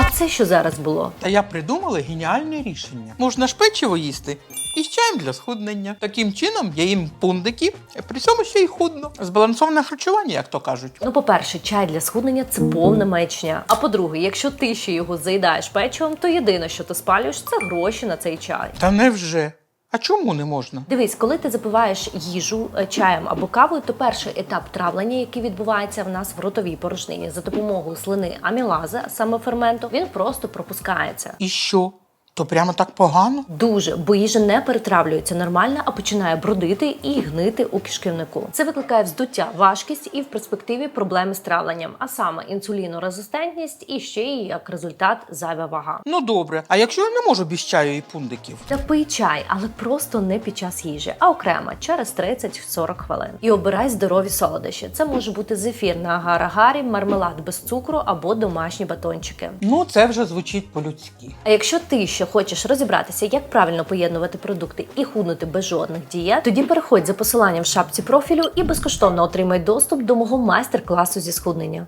А це що зараз було? Та я придумала геніальне рішення. Можна ж печиво їсти і з чаєм для схуднення. Таким чином я їм пундики, при цьому ще й худно. Збалансоване харчування, як то кажуть. Ну, по-перше, чай для схуднення це повна маячня. А по-друге, якщо ти ще його заїдаєш печивом, то єдине, що ти спалюєш, це гроші на цей чай. Та невже? А чому не можна? Дивись, коли ти запиваєш їжу е, чаєм або кавою, то перший етап травлення, який відбувається в нас в ротовій порожнині за допомогою слини амілази, саме ферменту, він просто пропускається. І що? То прямо так погано? Дуже, бо їжа не перетравлюється нормально, а починає бродити і гнити у кишківнику. Це викликає вздуття, важкість і в перспективі проблеми з травленням, а саме інсулінорезистентність і ще й як результат зайва вага. Ну добре, а якщо я не можу без чаю і пундиків? Та пий чай, але просто не під час їжі, а окремо через 30-40 хвилин. І обирай здорові солодощі. Це може бути зефір на агар-агарі, мармелад без цукру або домашні батончики. Ну, це вже звучить по-людськи. А якщо ти ще хочеш розібратися, як правильно поєднувати продукти і худнути без жодних дієт, тоді переходь за посиланням в шапці профілю і безкоштовно отримай доступ до мого майстер-класу зі схуднення.